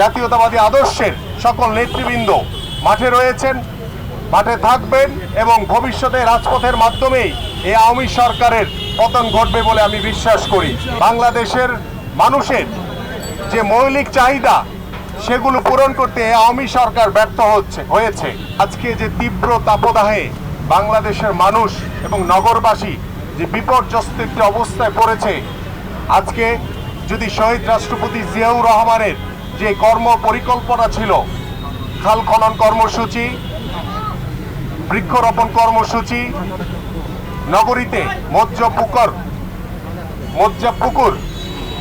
জাতীয়তাবাদী আদর্শের সকল নেতৃবৃন্দ মাঠে রয়েছেন, মাঠে থাকবেন এবং ভবিষ্যতে রাজপথের মাধ্যমেই এই আওয়ামী সরকারের পতন ঘটবে বলে আমি বিশ্বাস করি। বাংলাদেশের মানুষের যে মৌলিক চাহিদা, সেগুলো পূরণ করতে আওয়ামী সরকার ব্যর্থ হচ্ছে, হয়েছে। আজকে যে তীব্র তাপদাহে বাংলাদেশের মানুষ এবং নগরবাসী যে বিপর্যস্ত একটি অবস্থায় পড়েছে, আজকে যদি শহীদ রাষ্ট্রপতি জিয়াউর রহমানের যে কর্ম পরিকল্পনা ছিল, খাল খনন কর্মসূচি, বৃক্ষরোপণ কর্মসূচি, নগরীতে মজ্জা পুকুর মজ্জা পুকুর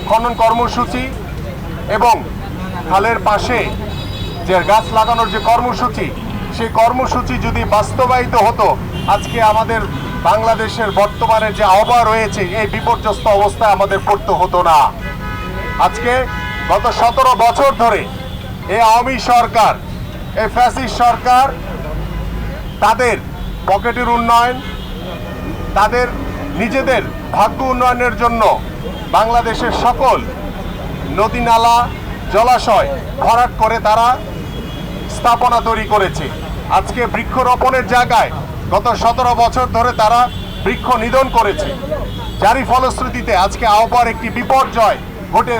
খনন কর্মসূচি এবং খালের পাশে যে গাছ লাগানোর যে কর্মসূচি, সেই কর্মসূচি যদি বাস্তবায়িত হতো, আজকে আমাদের বাংলাদেশের বর্তমানে যে আহ্বান রয়েছে, এই বিপর্যস্ত অবস্থায় আমাদের পড়তে হতো না। আজকে গত সতেরো বছর ধরে এই আওয়ামী সরকার এই ফ্যাসিস সরকার, তাদের পকেটের উন্নয়ন, তাদের নিজেদের ভাগ্য উন্নয়নের জন্য বাংলাদেশের সকল নদী নালা, জলাশয় ভরাট করে তারা স্থাপনা তৈরি করেছে। আজকে বৃক্ষরোপণের জায়গায় গত সতেরো বছর ধরে তারা বৃক্ষ নিধন করেছে। যারই ফলশ্রুতিতে আজকে আহ্বার একটি বিপর্যয় ঘটে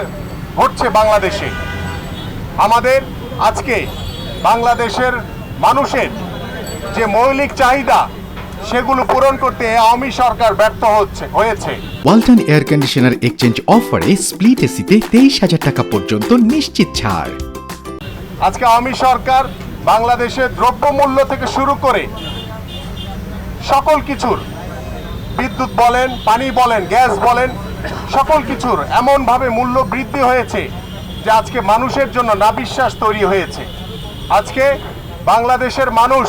ঘটছে বাংলাদেশে। আমাদের আজকে বাংলাদেশের মানুষের যে মৌলিক চাহিদা সেগুলো পূরণ করতে আওয়ামী সরকার ব্যর্থ হচ্ছে হয়েছে। ওয়ালটন এয়ার কন্ডিশনার এক্সচেঞ্জ অফারে স্প্লিট এসিতে তেইশ হাজার টাকা পর্যন্ত নিশ্চিত ছাড়। আজকে আওয়ামী সরকার বাংলাদেশের দ্রব্যমূল্য থেকে শুরু করে সকল কিছুর বিদ্যুৎ বলেন পানি বলেন গ্যাস বলেন সকল কিছুর এমনভাবে মূল্য বৃদ্ধি হয়েছে যে আজকে মানুষের জন্য নাবিশ্বাস তৈরি হয়েছে। আজকে বাংলাদেশের মানুষ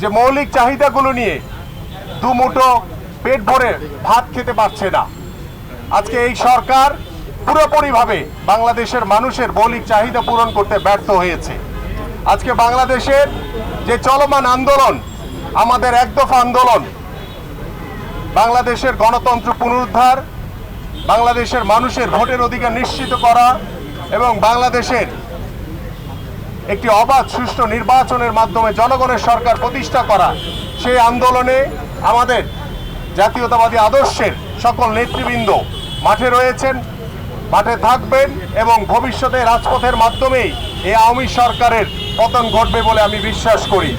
যে মৌলিক চাহিদাগুলো নিয়ে দুমুঠো পেট ভরে ভাত খেতে পারছে না। আজকে এই সরকার পুরোপুরিভাবে বাংলাদেশের মানুষের মৌলিক চাহিদা পূরণ করতে ব্যর্থ হয়েছে। আজকে বাংলাদেশের যে চলমান আন্দোলন, আমাদের একদফা আন্দোলন, বাংলাদেশের গণতন্ত্র পুনরুদ্ধার বাংলাদেশের মানুষের ভোটের অধিকার নিশ্চিত করা এবং বাংলাদেশের একটি অবাধ, সুষ্ঠু নির্বাচনের মাধ্যমে জনগণের সরকার প্রতিষ্ঠা করা, সেই আন্দোলনে আমাদের জাতীয়তাবাদী আদর্শের সকল নেতৃবৃন্দ মাঠে রয়েছেন, মাঠে থাকবেন এবং ভবিষ্যতে রাজপথের মাধ্যমেই এই আওয়ামী সরকারের পতন ঘটবে বলে আমি বিশ্বাস করি।